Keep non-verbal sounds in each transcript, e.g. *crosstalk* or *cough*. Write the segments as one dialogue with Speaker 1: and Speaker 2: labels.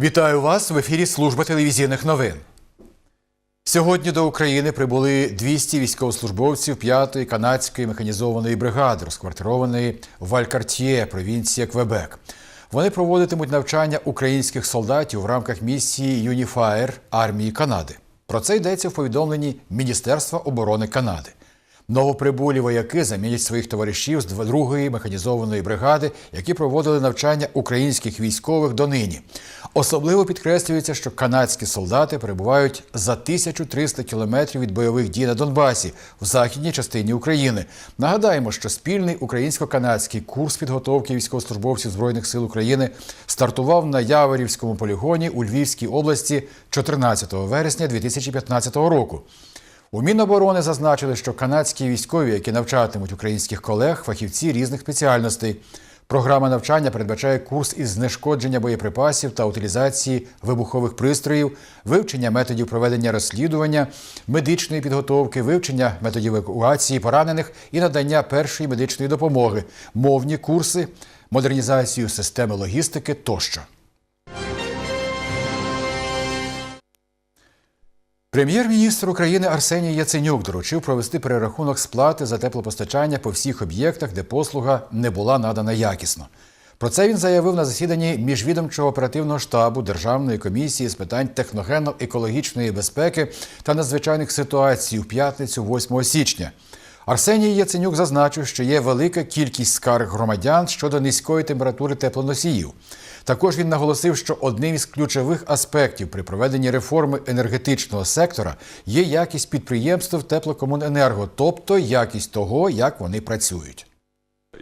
Speaker 1: Вітаю вас в ефірі Служба телевізійних новин. Сьогодні до України прибули 200 військовослужбовців 5-ї канадської механізованої бригади, розквартированої в Валькартьє, провінція Квебек. Вони проводитимуть навчання українських солдатів в рамках місії Юніфаєр армії Канади. Про це йдеться в повідомленні Міністерства оборони Канади. Новоприбулі вояки замінять своїх товаришів з 2-ї механізованої бригади, які проводили навчання українських військових донині. Особливо підкреслюється, що канадські солдати перебувають за 1300 кілометрів від бойових дій на Донбасі в західній частині України. Нагадаємо, що спільний українсько-канадський курс підготовки військовослужбовців збройних сил України стартував на Яворівському полігоні у Львівській області 14 вересня 2015 року. У Міноборони зазначили, що канадські військові, які навчатимуть українських колег, фахівці різних спеціальностей. Програма навчання передбачає курс із знешкодження боєприпасів та утилізації вибухових пристроїв, вивчення методів проведення розслідування, медичної підготовки, вивчення методів евакуації поранених і надання першої медичної допомоги, мовні курси, модернізацію системи логістики тощо. Прем'єр-міністр України Арсеній Яценюк доручив провести перерахунок сплати за теплопостачання по всіх об'єктах, де послуга не була надана якісно. Про це він заявив на засіданні міжвідомчого оперативного штабу Державної комісії з питань техногенно-екологічної безпеки та надзвичайних ситуацій у п'ятницю 8 січня. Арсеній Яценюк зазначив, що є велика кількість скарг громадян щодо низької температури теплоносіїв. Також він наголосив, що одним із ключових аспектів при проведенні реформи енергетичного сектора є якість підприємств теплокомуненерго, тобто якість того, як вони працюють.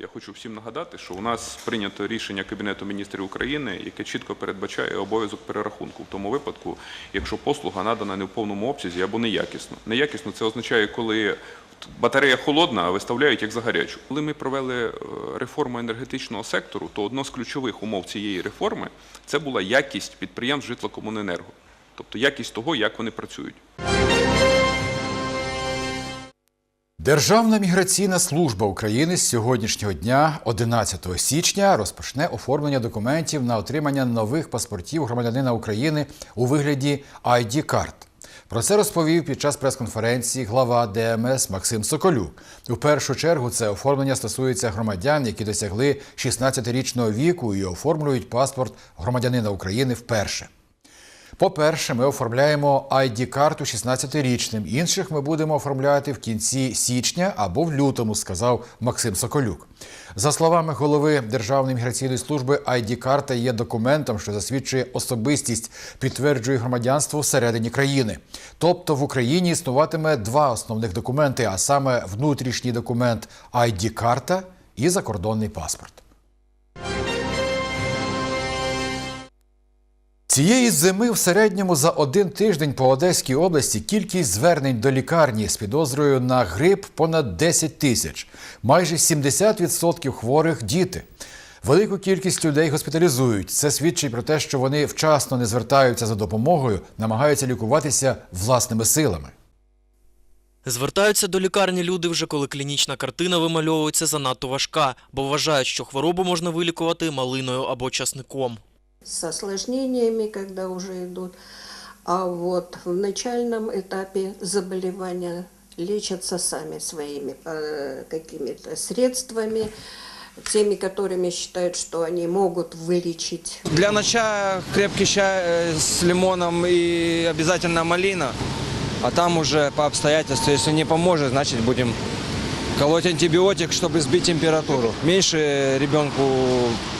Speaker 2: Я хочу всім нагадати, що у нас прийнято рішення Кабінету міністрів України, яке чітко передбачає обов'язок перерахунку в тому випадку, якщо послуга надана не в повному обсязі або неякісно. Неякісно це означає, коли батарея холодна, а виставляють як за гарячу. Коли ми провели е, реформу енергетичного сектору, то одно з ключових умов цієї реформи це була якість підприємств житлокомуненерго, тобто якість того, як вони працюють.
Speaker 1: Державна міграційна служба України з сьогоднішнього дня, 11 січня, розпочне оформлення документів на отримання нових паспортів громадянина України у вигляді id карт Про це розповів під час прес-конференції глава ДМС Максим Соколюк. У першу чергу це оформлення стосується громадян, які досягли 16-річного віку і оформлюють паспорт громадянина України вперше. По-перше, ми оформляємо ID-карту 16-річним. Інших ми будемо оформляти в кінці січня або в лютому, сказав Максим Соколюк. За словами голови Державної міграційної служби, ID-карта є документом, що засвідчує особистість, підтверджує громадянство всередині країни. Тобто в Україні існуватиме два основних документи, а саме внутрішній документ ID-карта і закордонний паспорт. Цієї зими в середньому за один тиждень по Одеській області кількість звернень до лікарні з підозрою на грип понад 10 тисяч. Майже 70% хворих діти. Велику кількість людей госпіталізують. Це свідчить про те, що вони вчасно не звертаються за допомогою, намагаються лікуватися власними силами.
Speaker 3: Звертаються до лікарні люди вже коли клінічна картина вимальовується занадто важка, бо вважають, що хворобу можна вилікувати малиною або часником
Speaker 4: с осложнениями, когда уже идут. А вот в начальном этапе заболевания лечатся сами своими э, какими-то средствами, теми, которыми считают, что они могут вылечить.
Speaker 5: Для начала крепкий чай э, с лимоном и обязательно малина. А там уже по обстоятельству, если не поможет, значит будем колоть антибиотик, чтобы сбить температуру. Меньше ребенку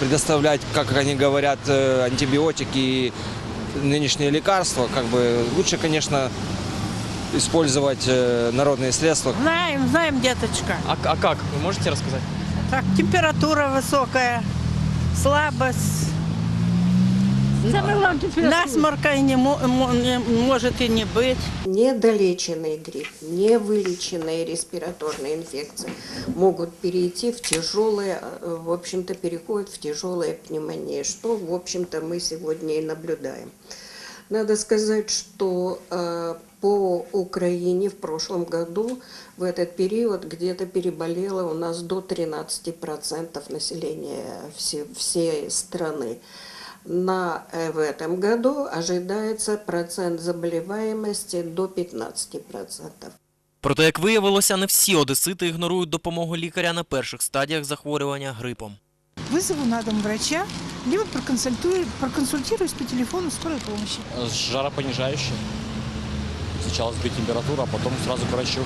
Speaker 5: предоставлять, как они говорят, э, антибиотики и нынешние лекарства. Как бы лучше, конечно, использовать э, народные средства.
Speaker 6: Знаем, знаем, деточка.
Speaker 3: А, а как? Ви можете розказати?
Speaker 6: Так, температура высокая, слабость. Насморка и не, не может и не быть.
Speaker 4: Недолеченный грипп, невылеченные респираторные инфекции могут перейти в тяжелые, э, в общем-то, переходят в тяжелые пневмонии, что, в общем-то, мы сегодня и наблюдаем. Надо сказать, что э, по Украине в прошлом году в этот период где-то переболело у нас до 13% населения все- всей страны. На, э, в этом году ожидается процент заболеваемости до 15%.
Speaker 3: Проте, як виявилося, не всі одесити ігнорують допомогу лікаря на перших стадіях захворювання грипом.
Speaker 7: Вызову на дом врача, либо проконсультирую, проконсультируюсь по телефону скорой помощи.
Speaker 8: жаропонижающее. Сначала сбить температуру, а потом сразу к врачу.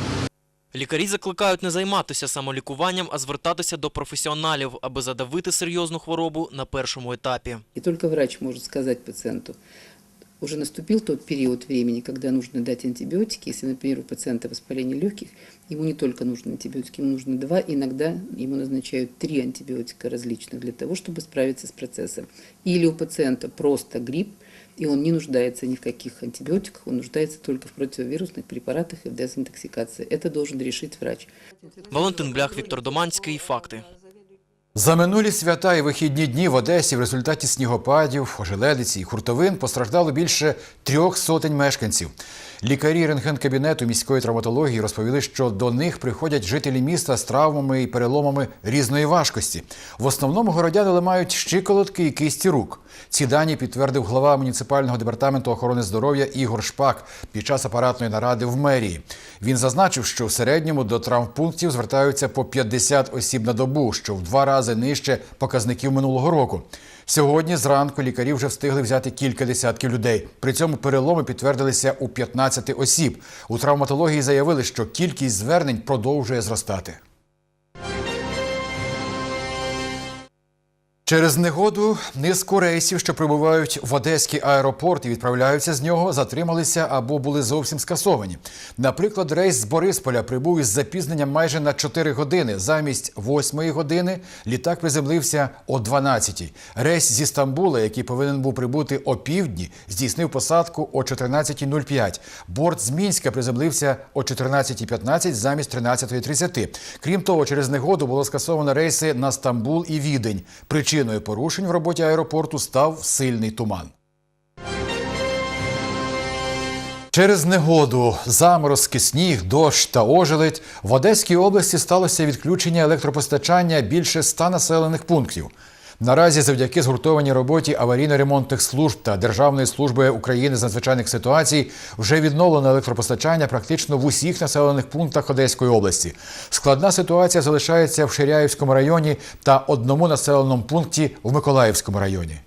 Speaker 3: Лікарі закликають не займатися самолікуванням, а звертатися до професіоналів, аби задавити серйозну хворобу на першому етапі.
Speaker 9: И только врач может сказать пациенту, уже наступил тот период времени, когда нужно дать антибиотики. Если, например, у пациента воспаление легких, ему не только нужны антибиотики, ему нужно два, иногда ему назначают три антибиотика различных для того, чтобы справиться с процессом. Или у пациента просто грипп, и он не нуждается ни в каких антибиотиках, он нуждается только в противовирусных препаратах и в дезинтоксикации. Это должен решить врач.
Speaker 3: Валентин Блях, Віктор Доманський. Факти.
Speaker 1: За минулі свята і вихідні дні в Одесі в результаті снігопадів, ожеледиці і хуртовин постраждало більше трьох сотень мешканців. Лікарі рентген-кабінету міської травматології розповіли, що до них приходять жителі міста з травмами і переломами різної важкості. В основному городяни ламають щиколотки і кисті рук. Ці дані підтвердив глава муніципального департаменту охорони здоров'я Ігор Шпак під час апаратної наради в мерії. Він зазначив, що в середньому до травмпунктів звертаються по 50 осіб на добу, що в два рази нижче показників минулого року. Сьогодні зранку лікарі вже встигли взяти кілька десятків людей. При цьому переломи підтвердилися у 15 осіб. У травматології заявили, що кількість звернень продовжує зростати. Через негоду низку рейсів, що прибувають в Одеський аеропорт і відправляються з нього, затрималися або були зовсім скасовані. Наприклад, рейс з Борисполя прибув із запізненням майже на 4 години. Замість 8 години літак приземлився о 12. Рейс зі Стамбула, який повинен був прибути о півдні, здійснив посадку о 14.05. Борт з Мінська приземлився о 14.15 замість 13.30. Крім того, через негоду було скасовано рейси на Стамбул і Відень. Причиною порушень в роботі аеропорту став сильний туман. Через негоду, заморозки, сніг, дощ та ожеледь в Одеській області сталося відключення електропостачання більше ста населених пунктів. Наразі, завдяки згуртованій роботі аварійно-ремонтних служб та Державної служби України з надзвичайних ситуацій, вже відновлено електропостачання практично в усіх населених пунктах Одеської області. Складна ситуація залишається в Ширяївському районі та одному населеному пункті в Миколаївському районі.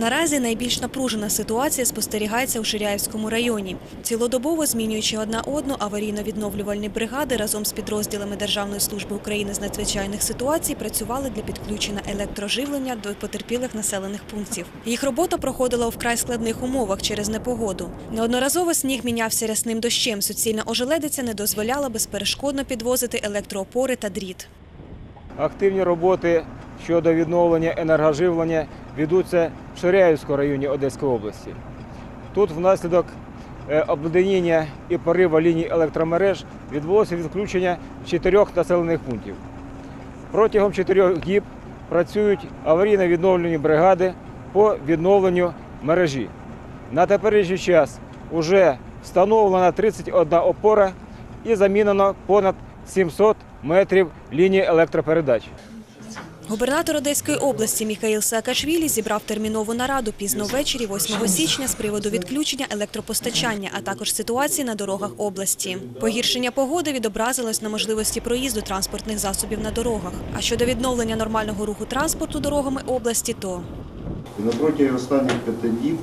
Speaker 10: Наразі найбільш напружена ситуація спостерігається у Ширяївському районі. Цілодобово змінюючи одна одну аварійно-відновлювальні бригади разом з підрозділами Державної служби України з надзвичайних ситуацій працювали для підключення електроживлення до потерпілих населених пунктів. Їх робота проходила у вкрай складних умовах через непогоду. Неодноразово сніг мінявся рясним дощем. Суцільна ожеледиця не дозволяла безперешкодно підвозити електроопори та дріт.
Speaker 5: Активні роботи щодо відновлення енергоживлення ведуться в Ширяївському районі Одеської області. Тут внаслідок е, обледеніння і пориву ліній електромереж відбулося відключення чотирьох населених пунктів. Протягом чотирьох діб працюють аварійно-відновлені бригади по відновленню мережі. На теперішній час вже встановлена 31 опора і замінено понад 700 метрів лінії електропередач.
Speaker 10: Губернатор Одеської області Міхаїл Саакашвілі зібрав термінову нараду пізно ввечері 8 січня з приводу відключення електропостачання, а також ситуації на дорогах області. Погіршення погоди відобразилось на можливості проїзду транспортних засобів на дорогах. А щодо відновлення нормального руху транспорту дорогами області, то
Speaker 11: на протязі останніх п'яти діб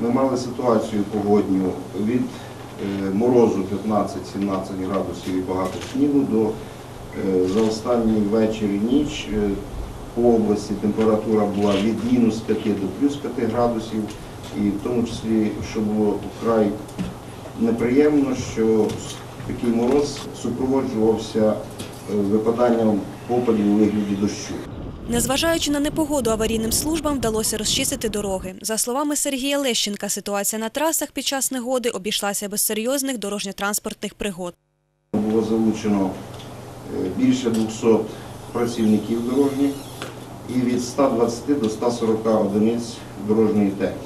Speaker 11: ми мали ситуацію погодню від е, морозу 15-17 градусів і багато снігу до е, за останній вечір і ніч е, по області температура була від мінус 5 до плюс 5 градусів. І в тому числі, що було вкрай неприємно, що такий мороз супроводжувався е, випаданням попадів у вигляді дощу.
Speaker 10: Незважаючи на непогоду, аварійним службам вдалося розчистити дороги. За словами Сергія Лещенка, ситуація на трасах під час негоди обійшлася без серйозних дорожньо-транспортних пригод.
Speaker 11: Було залучено е, більше 200 працівників дорожніх і від 120 до 140 одиниць дорожньої техніки.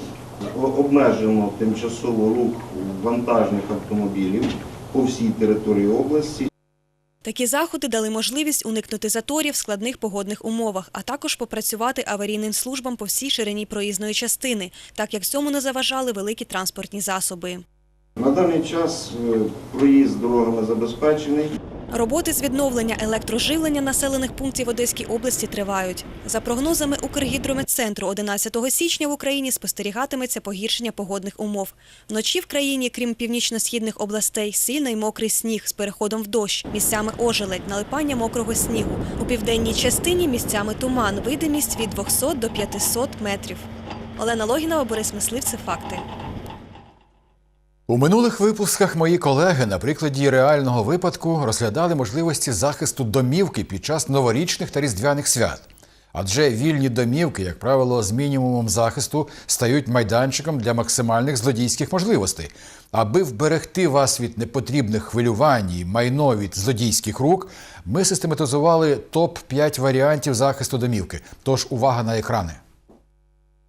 Speaker 11: Обмежено тимчасово рух вантажних автомобілів по всій території області.
Speaker 10: Такі заходи дали можливість уникнути заторів в складних погодних умовах, а також попрацювати аварійним службам по всій ширині проїзної частини, так як цьому не заважали великі транспортні засоби.
Speaker 11: На даний час е, проїзд дорогами забезпечений.
Speaker 10: Роботи з відновлення електроживлення населених пунктів Одеській області тривають. За прогнозами Укргідрометцентру, 11 січня в Україні спостерігатиметься погіршення погодних умов. Вночі в країні, крім північно-східних областей, сильний мокрий сніг з переходом в дощ, місцями ожеледь, налипання мокрого снігу. У південній частині місцями туман, видимість від 200 до 500 метрів. Олена Логінова, Борис Мисливцев, Факти.
Speaker 1: У минулих випусках мої колеги на прикладі реального випадку розглядали можливості захисту домівки під час новорічних та різдвяних свят. Адже вільні домівки, як правило, з мінімумом захисту стають майданчиком для максимальних злодійських можливостей. Аби вберегти вас від непотрібних хвилювань і майно від злодійських рук, ми систематизували топ-5 варіантів захисту домівки. Тож увага на екрани.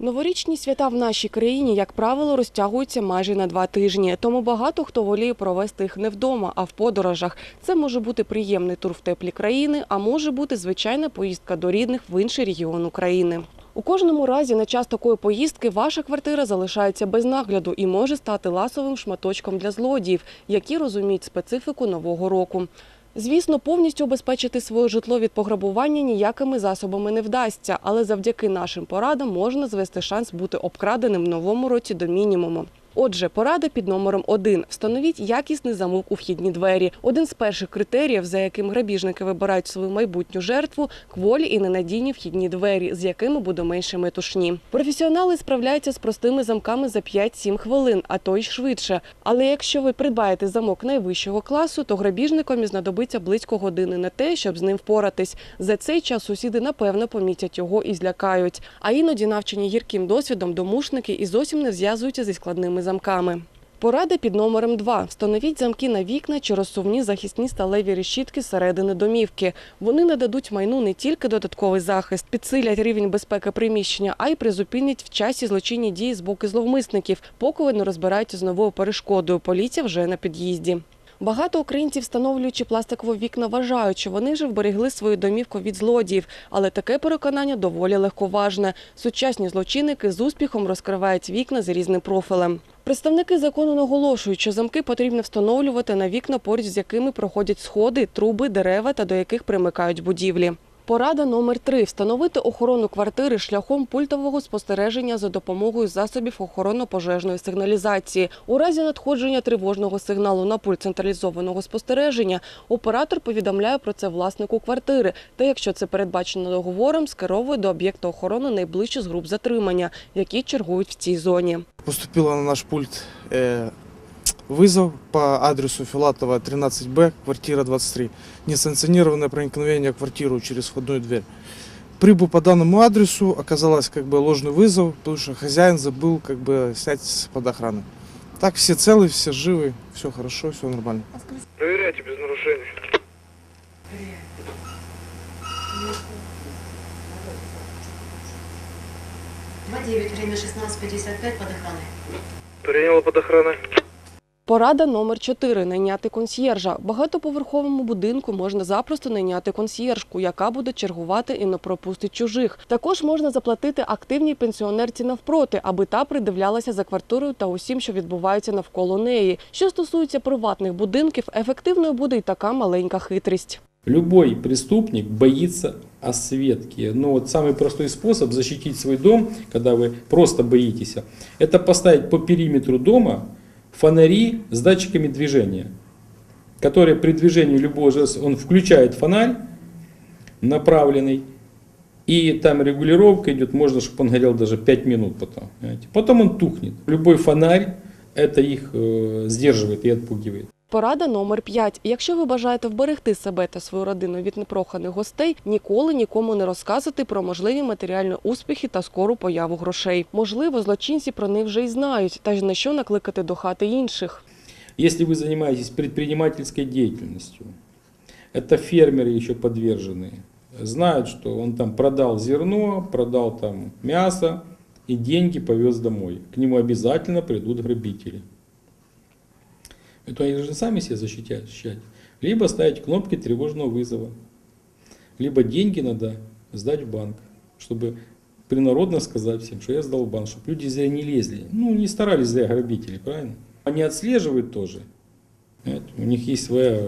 Speaker 12: Новорічні свята в нашій країні, як правило, розтягуються майже на два тижні. Тому багато хто воліє провести їх не вдома, а в подорожах. Це може бути приємний тур в теплі країни, а може бути звичайна поїздка до рідних в інший регіон України. У кожному разі на час такої поїздки ваша квартира залишається без нагляду і може стати ласовим шматочком для злодіїв, які розуміють специфіку нового року. Звісно, повністю обезпечити своє житло від пограбування ніякими засобами не вдасться, але завдяки нашим порадам можна звести шанс бути обкраденим в новому році до мінімуму. Отже, порада під номером один: встановіть якісний замок у вхідні двері. Один з перших критеріїв, за яким грабіжники вибирають свою майбутню жертву, кволі і ненадійні вхідні двері, з якими буде менше метушні. Професіонали справляються з простими замками за 5-7 хвилин, а то й швидше. Але якщо ви придбаєте замок найвищого класу, то грабіжникам знадобиться близько години на те, щоб з ним впоратись. За цей час сусіди напевно помітять його і злякають. А іноді навчені гірким досвідом домушники і зовсім не зв'язуються зі складними замками. Порада під номером 2. Встановіть замки на вікна чи розсувні захисні сталеві решітки середини домівки. Вони нададуть майну не тільки додатковий захист, підсилять рівень безпеки приміщення, а й призупинять в часі злочинні дії з боку зловмисників, поки вони розбираються з новою перешкодою. Поліція вже на під'їзді. Багато українців, встановлюючи пластикові вікна, вважають, що вони вже вберегли свою домівку від злодіїв, але таке переконання доволі легковажне. Сучасні злочинники з успіхом розкривають вікна з різним профілем. Представники закону наголошують, що замки потрібно встановлювати на вікна, поруч з якими проходять сходи, труби, дерева та до яких примикають будівлі. Порада номер три встановити охорону квартири шляхом пультового спостереження за допомогою засобів охоронно-пожежної сигналізації. У разі надходження тривожного сигналу на пульт централізованого спостереження оператор повідомляє про це власнику квартири. Та якщо це передбачено договором, скеровує до об'єкта охорони найближчі з груп затримання, які чергують в цій зоні.
Speaker 13: Поступила на наш пульт э, вызов по адресу Филатова 13Б, квартира 23. Несанкционированное проникновение в квартиру через входную дверь. Прибыл по данному адресу, оказалось как бы ложный вызов, потому что хозяин забыл как бы снять под охрану. Так все целы, все живы, все хорошо, все нормально. Проверяйте без нарушений.
Speaker 14: время 16.55 под охраной.
Speaker 13: Приняла под охраной.
Speaker 12: Порада номер 4 – найняти консьєржа. В багатоповерховому будинку можна запросто найняти консьєржку, яка буде чергувати і не пропустить чужих. Також можна заплатити активній пенсіонерці навпроти, аби та придивлялася за квартирою та усім, що відбувається навколо неї. Що стосується приватних будинків, ефективною буде й така маленька хитрість.
Speaker 15: Любой преступник боится осветки. Но вот самый простой способ защитить свой дом, когда вы просто боитесь, это поставить по периметру дома фонари с датчиками движения, которые при движении любого жеста, он включает фонарь направленный, и там регулировка идет, можно, чтобы он горел даже 5 минут потом. понимаете. Потом он тухнет. Любой фонарь это их э, сдерживает и отпугивает.
Speaker 12: Порада номер 5. Якщо ви бажаєте вберегти себе та свою родину від непроханих гостей, ніколи нікому не розказуйте про можливі матеріальні успіхи та скору появу грошей. Можливо, злочинці про них вже й знають, та ж на що накликати до хати інших.
Speaker 15: Если вы занимаетесь предпринимательской деятельностью, это фермеры еще подвержены, знают, что он там продал зерно, продал там мясо и деньги повез домой. К нему обязательно придут грабители. Это они же сами себя защитят. защищать. либо ставить кнопки тревожного вызова, либо деньги надо сдать в банк, чтобы принародно сказать всем, что я сдал в банк, чтобы люди зря не лезли. Ну, не старались зря грабители, правильно? Они отслеживают тоже. Понимаете? У них есть своя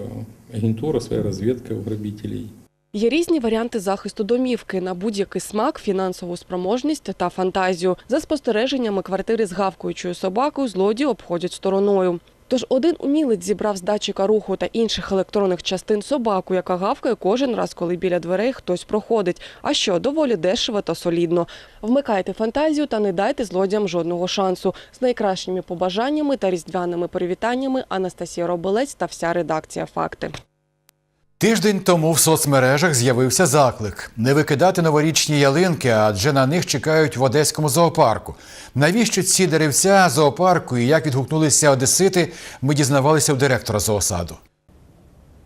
Speaker 15: агентура, своя разведка у грабителей.
Speaker 12: Є різні варіанти захисту домівки на будь-який смак, фінансову спроможність та фантазію. За спостереженнями квартири з гавкаючою собакою злодії обходять стороною. Тож один умілець зібрав з датчика руху та інших електронних частин собаку, яка гавкає кожен раз, коли біля дверей хтось проходить. А що доволі дешево та солідно. Вмикайте фантазію та не дайте злодіям жодного шансу. З найкращими побажаннями та різдвяними привітаннями Анастасія Робелець та вся редакція Факти.
Speaker 1: Тиждень тому в соцмережах з'явився заклик не викидати новорічні ялинки, адже на них чекають в одеському зоопарку. Навіщо ці деревця зоопарку і як відгукнулися одесити, ми дізнавалися у директора зоосаду.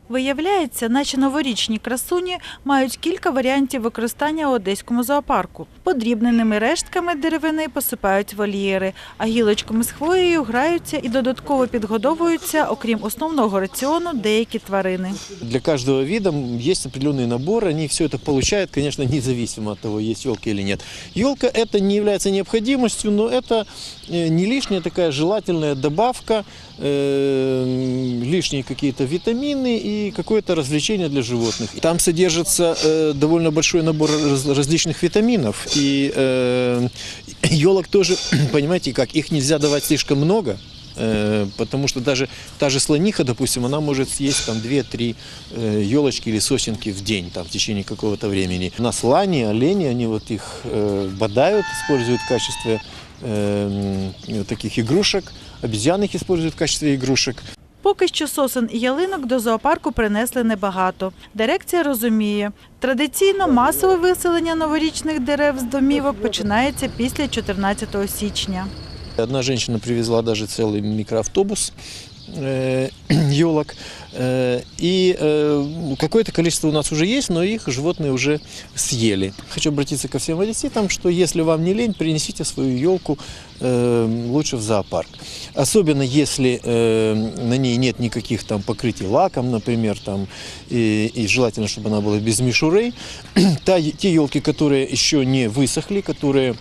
Speaker 16: Виявляється, наче новорічні красуні мають кілька варіантів використання у одеському зоопарку. Подрібненими рештками деревини посипають вольєри, а гілочками з хвоєю граються і додатково підгодовуються, окрім основного раціону, деякі тварини.
Speaker 17: Для каждого вида есть определенный набор, они все это получают, конечно, независимо от того, есть елка или нет. Елка это не является необходимостью, но это э, не лишняя такая желательная добавка, э, лишние какие-то витамины какое-то развлечение для животных. Там содержится э, довольно большой набор раз- различных витаминов, и э, *coughs* елок тоже, *coughs* понимаете, как их нельзя давать слишком много, Э, Потому что даже та же слониха, допустим, она может съесть там 2-3 елочки или сосенки в день, там, в течение какого-то времени. У нас лани, олени, они вот их э, бодают, используют в качестве э, м, таких игрушек, обезьяны их используют в качестве игрушек.
Speaker 16: Поки що сосен і ялинок до зоопарку принесли небагато. Дирекція розуміє, традиційно масове виселення новорічних дерев з домівок починається після 14 січня.
Speaker 17: Одна жінка привезла навіть цілий микроавтобус э, елок. *clears throat* Э, И э, какое-то количество у нас уже есть, но их животные уже съели. Хочу обратиться ко всем одесситам, что если вам не лень, принесите свою елку э, лучше в зоопарк. Особенно если э, на ней нет никаких там покрытий лаком, например, там, и, и желательно, чтобы она была без мишуры. *clears throat* Та, те елки, которые еще не высохли, которые э,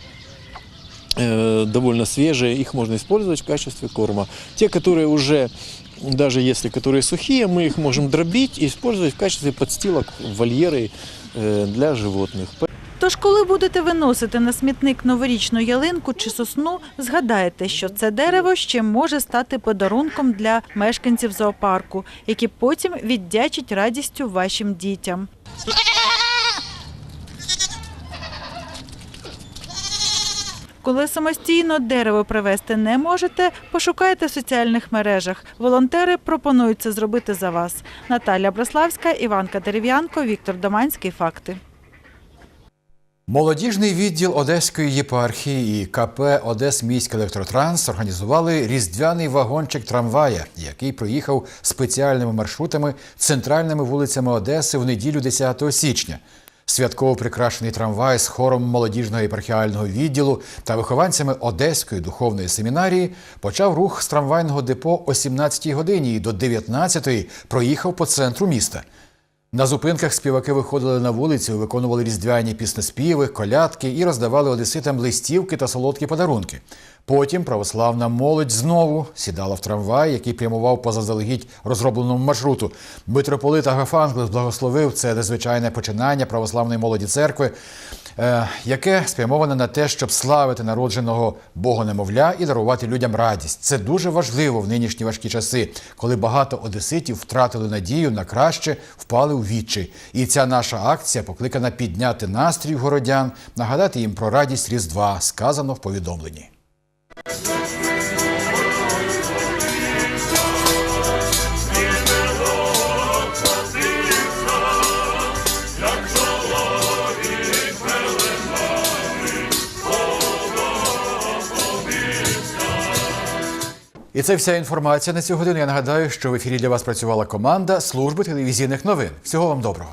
Speaker 17: довольно свежие, их можно использовать в качестве корма. Те, которые уже, даже если которые сухие, мы их можем дробить и использовать в качестве подстилок в вольеры э, для животных.
Speaker 16: Тож, коли будете виносити на смітник новорічну ялинку чи сосну, згадайте, що це дерево ще може стати подарунком для мешканців зоопарку, які потім віддячать радістю вашим дітям. Коли самостійно дерево привезти не можете, пошукайте в соціальних мережах. Волонтери пропонують це зробити за вас. Наталя Брославська, Іванка Дерев'янко, Віктор Доманський. Факти.
Speaker 1: Молодіжний відділ Одеської єпархії і КП Одесміський електротранс організували різдвяний вагончик трамвая, який проїхав спеціальними маршрутами центральними вулицями Одеси в неділю 10 січня. Святково прикрашений трамвай з хором молодіжного єпархіального відділу та вихованцями Одеської духовної семінарії почав рух з трамвайного депо о 17 годині і до 19 проїхав по центру міста. На зупинках співаки виходили на вулицю, виконували різдвяні піснеспіви, колядки і роздавали одеситам листівки та солодкі подарунки. Потім православна молодь знову сідала в трамвай, який прямував по заздалегідь розробленому маршруту. Митрополит Агафангелос благословив це незвичайне починання православної молоді церкви, е, яке спрямоване на те, щоб славити народженого Богонемовля і дарувати людям радість. Це дуже важливо в нинішні важкі часи, коли багато одеситів втратили надію на краще, впали у відчай. І ця наша акція покликана підняти настрій городян, нагадати їм про радість Різдва, сказано в повідомленні. І це вся інформація на цю годину. Я нагадаю, що в ефірі для вас працювала команда служби телевізійних новин. Всього вам доброго.